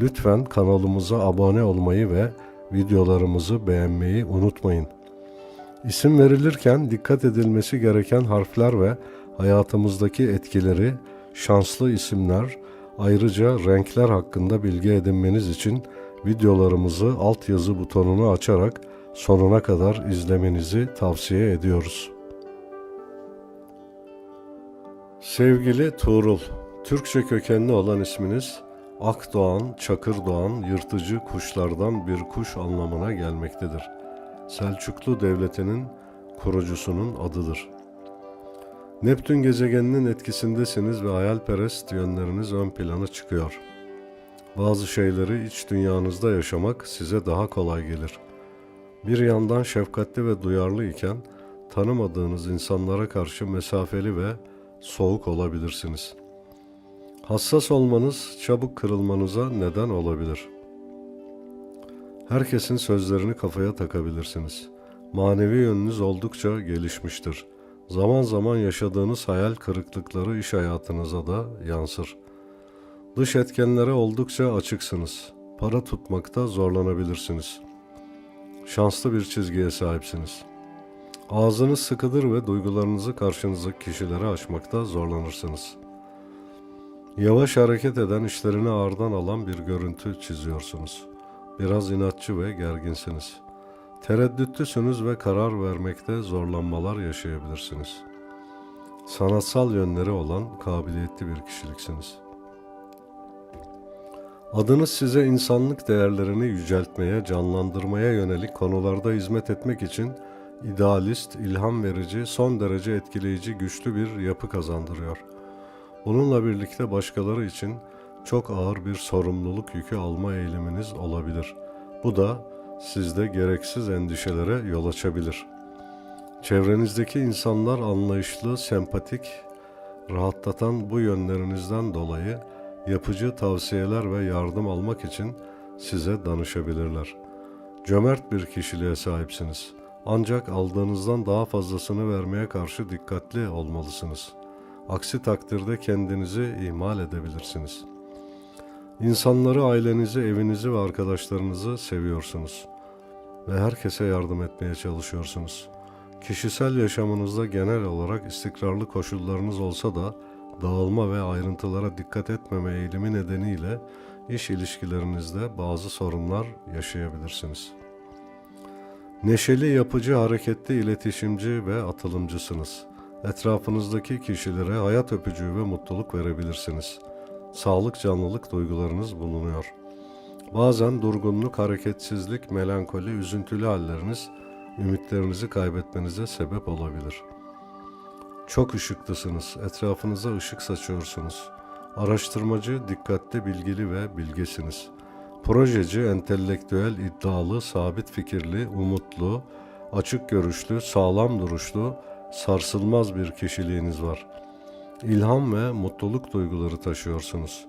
lütfen kanalımıza abone olmayı ve videolarımızı beğenmeyi unutmayın. İsim verilirken dikkat edilmesi gereken harfler ve hayatımızdaki etkileri, şanslı isimler, ayrıca renkler hakkında bilgi edinmeniz için videolarımızı altyazı butonunu açarak sonuna kadar izlemenizi tavsiye ediyoruz. Sevgili Tuğrul, Türkçe kökenli olan isminiz Akdoğan, Çakırdoğan, yırtıcı kuşlardan bir kuş anlamına gelmektedir. Selçuklu Devleti'nin kurucusunun adıdır. Neptün gezegeninin etkisindesiniz ve hayalperest yönleriniz ön plana çıkıyor. Bazı şeyleri iç dünyanızda yaşamak size daha kolay gelir. Bir yandan şefkatli ve duyarlı iken tanımadığınız insanlara karşı mesafeli ve soğuk olabilirsiniz. Hassas olmanız çabuk kırılmanıza neden olabilir. Herkesin sözlerini kafaya takabilirsiniz. Manevi yönünüz oldukça gelişmiştir. Zaman zaman yaşadığınız hayal kırıklıkları iş hayatınıza da yansır. Dış etkenlere oldukça açıksınız. Para tutmakta zorlanabilirsiniz. Şanslı bir çizgiye sahipsiniz. Ağzınız sıkıdır ve duygularınızı karşınızdaki kişilere açmakta zorlanırsınız. Yavaş hareket eden işlerini ağırdan alan bir görüntü çiziyorsunuz. Biraz inatçı ve gerginsiniz. Tereddütlüsünüz ve karar vermekte zorlanmalar yaşayabilirsiniz. Sanatsal yönleri olan kabiliyetli bir kişiliksiniz. Adınız size insanlık değerlerini yüceltmeye, canlandırmaya yönelik konularda hizmet etmek için idealist, ilham verici, son derece etkileyici, güçlü bir yapı kazandırıyor. Bununla birlikte başkaları için çok ağır bir sorumluluk yükü alma eğiliminiz olabilir. Bu da sizde gereksiz endişelere yol açabilir. Çevrenizdeki insanlar anlayışlı, sempatik, rahatlatan bu yönlerinizden dolayı yapıcı tavsiyeler ve yardım almak için size danışabilirler. Cömert bir kişiliğe sahipsiniz. Ancak aldığınızdan daha fazlasını vermeye karşı dikkatli olmalısınız. Aksi takdirde kendinizi ihmal edebilirsiniz. İnsanları, ailenizi, evinizi ve arkadaşlarınızı seviyorsunuz ve herkese yardım etmeye çalışıyorsunuz. Kişisel yaşamınızda genel olarak istikrarlı koşullarınız olsa da dağılma ve ayrıntılara dikkat etmeme eğilimi nedeniyle iş ilişkilerinizde bazı sorunlar yaşayabilirsiniz. Neşeli, yapıcı, hareketli, iletişimci ve atılımcısınız. Etrafınızdaki kişilere hayat öpücüğü ve mutluluk verebilirsiniz. Sağlık, canlılık duygularınız bulunuyor. Bazen durgunluk, hareketsizlik, melankoli, üzüntülü halleriniz ümitlerinizi kaybetmenize sebep olabilir. Çok ışıklısınız, etrafınıza ışık saçıyorsunuz. Araştırmacı, dikkatli, bilgili ve bilgesiniz. Projeci, entelektüel, iddialı, sabit fikirli, umutlu, açık görüşlü, sağlam duruşlu, sarsılmaz bir kişiliğiniz var. İlham ve mutluluk duyguları taşıyorsunuz.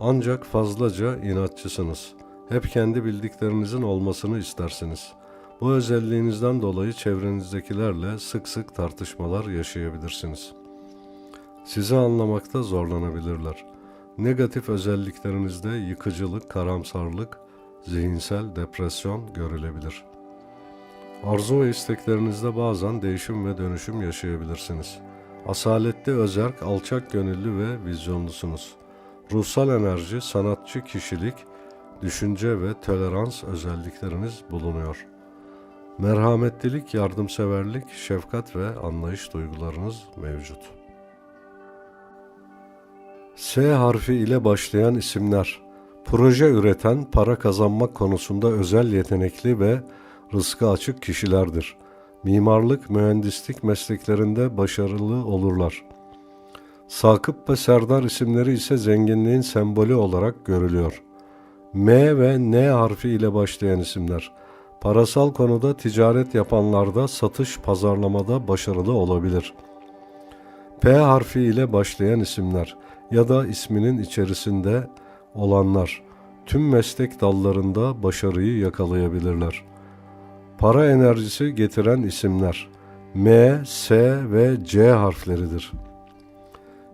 Ancak fazlaca inatçısınız. Hep kendi bildiklerinizin olmasını istersiniz. Bu özelliğinizden dolayı çevrenizdekilerle sık sık tartışmalar yaşayabilirsiniz. Sizi anlamakta zorlanabilirler. Negatif özelliklerinizde yıkıcılık, karamsarlık, zihinsel depresyon görülebilir. Arzu ve isteklerinizde bazen değişim ve dönüşüm yaşayabilirsiniz. Asaletli, özerk, alçak gönüllü ve vizyonlusunuz. Ruhsal enerji, sanatçı kişilik, düşünce ve tolerans özellikleriniz bulunuyor. Merhametlilik, yardımseverlik, şefkat ve anlayış duygularınız mevcut. S harfi ile başlayan isimler, proje üreten, para kazanmak konusunda özel yetenekli ve rızkı açık kişilerdir. Mimarlık, mühendislik mesleklerinde başarılı olurlar. Sakıp ve Serdar isimleri ise zenginliğin sembolü olarak görülüyor. M ve N harfi ile başlayan isimler. Parasal konuda ticaret yapanlarda satış pazarlamada başarılı olabilir. P harfi ile başlayan isimler ya da isminin içerisinde olanlar tüm meslek dallarında başarıyı yakalayabilirler. Para enerjisi getiren isimler M, S ve C harfleridir.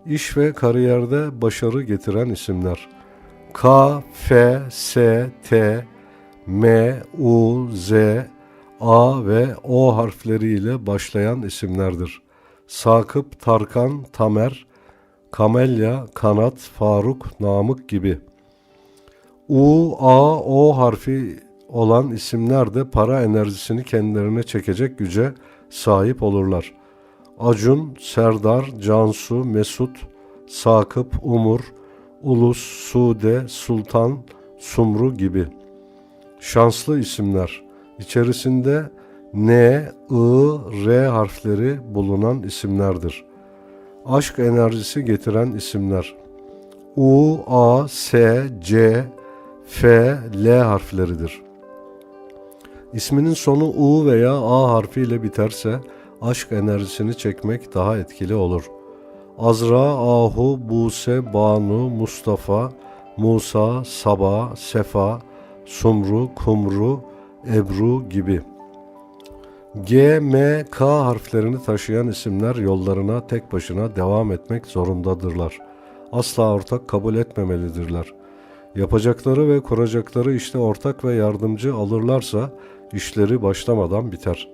İş ve kariyerde başarı getiren isimler K, F, S, T, M, U, Z, A ve O harfleriyle başlayan isimlerdir. Sakıp, Tarkan, Tamer, Kamelya, Kanat, Faruk, Namık gibi. U, A, O harfi olan isimler de para enerjisini kendilerine çekecek güce sahip olurlar. Acun, Serdar, Cansu, Mesut, Sakıp, Umur, Ulus, Sude, Sultan, Sumru gibi. Şanslı isimler. İçerisinde N, I, R harfleri bulunan isimlerdir. Aşk enerjisi getiren isimler. U, A, S, C, F, L harfleridir. İsminin sonu U veya A harfiyle biterse aşk enerjisini çekmek daha etkili olur. Azra, Ahu, Buse, Banu, Mustafa, Musa, Saba, Sefa, Sumru, Kumru, Ebru gibi. G, M, K harflerini taşıyan isimler yollarına tek başına devam etmek zorundadırlar. Asla ortak kabul etmemelidirler. Yapacakları ve kuracakları işte ortak ve yardımcı alırlarsa işleri başlamadan biter.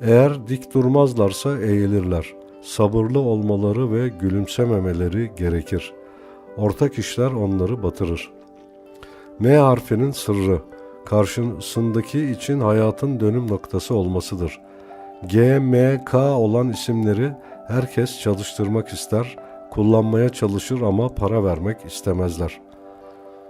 Eğer dik durmazlarsa eğilirler. Sabırlı olmaları ve gülümsememeleri gerekir. Ortak işler onları batırır. M harfinin sırrı karşısındaki için hayatın dönüm noktası olmasıdır. G, M, K olan isimleri herkes çalıştırmak ister, kullanmaya çalışır ama para vermek istemezler.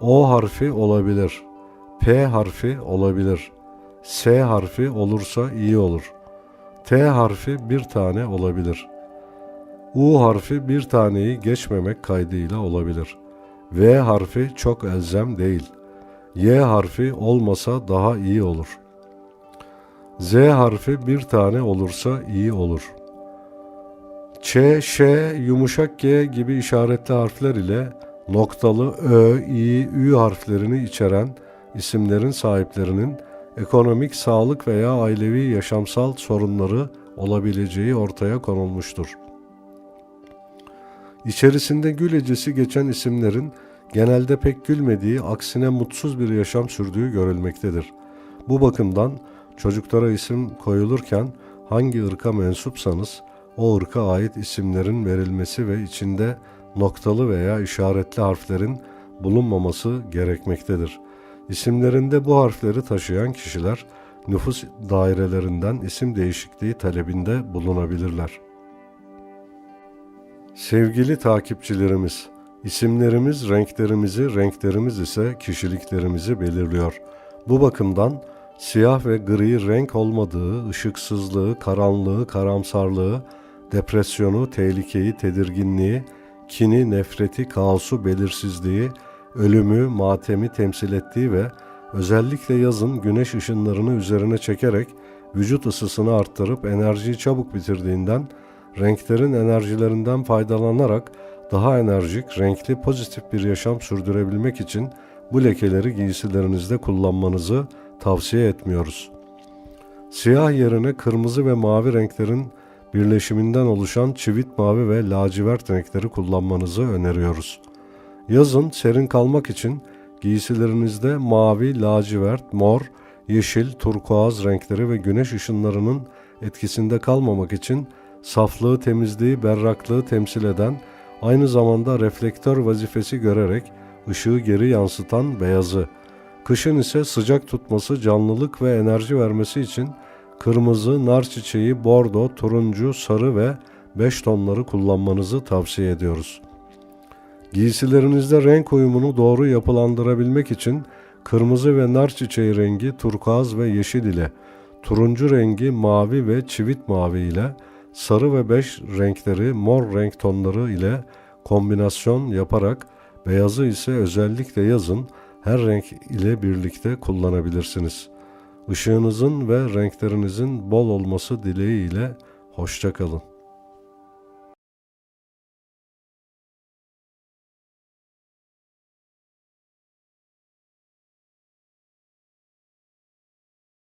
O harfi olabilir. P harfi olabilir. S harfi olursa iyi olur. T harfi bir tane olabilir. U harfi bir taneyi geçmemek kaydıyla olabilir.'' V harfi çok elzem değil. Y harfi olmasa daha iyi olur. Z harfi bir tane olursa iyi olur. Ç, Ş, yumuşak G gibi işaretli harfler ile noktalı Ö, İ, Ü harflerini içeren isimlerin sahiplerinin ekonomik, sağlık veya ailevi yaşamsal sorunları olabileceği ortaya konulmuştur. İçerisinde gül ecesi geçen isimlerin genelde pek gülmediği, aksine mutsuz bir yaşam sürdüğü görülmektedir. Bu bakımdan çocuklara isim koyulurken hangi ırka mensupsanız o ırka ait isimlerin verilmesi ve içinde noktalı veya işaretli harflerin bulunmaması gerekmektedir. İsimlerinde bu harfleri taşıyan kişiler nüfus dairelerinden isim değişikliği talebinde bulunabilirler. Sevgili takipçilerimiz, İsimlerimiz renklerimizi, renklerimiz ise kişiliklerimizi belirliyor. Bu bakımdan siyah ve gri renk olmadığı, ışıksızlığı, karanlığı, karamsarlığı, depresyonu, tehlikeyi, tedirginliği, kini, nefreti, kaosu, belirsizliği, ölümü, matemi temsil ettiği ve özellikle yazın güneş ışınlarını üzerine çekerek vücut ısısını arttırıp enerjiyi çabuk bitirdiğinden renklerin enerjilerinden faydalanarak daha enerjik, renkli, pozitif bir yaşam sürdürebilmek için bu lekeleri giysilerinizde kullanmanızı tavsiye etmiyoruz. Siyah yerine kırmızı ve mavi renklerin birleşiminden oluşan çivit mavi ve lacivert renkleri kullanmanızı öneriyoruz. Yazın serin kalmak için giysilerinizde mavi, lacivert, mor, yeşil, turkuaz renkleri ve güneş ışınlarının etkisinde kalmamak için saflığı, temizliği, berraklığı temsil eden, aynı zamanda reflektör vazifesi görerek ışığı geri yansıtan beyazı, kışın ise sıcak tutması, canlılık ve enerji vermesi için kırmızı, nar çiçeği, bordo, turuncu, sarı ve beş tonları kullanmanızı tavsiye ediyoruz. Giysilerinizde renk uyumunu doğru yapılandırabilmek için kırmızı ve nar çiçeği rengi turkuaz ve yeşil ile, turuncu rengi mavi ve çivit mavi ile, sarı ve beş renkleri mor renk tonları ile kombinasyon yaparak beyazı ise özellikle yazın her renk ile birlikte kullanabilirsiniz. Işığınızın ve renklerinizin bol olması dileğiyle hoşçakalın.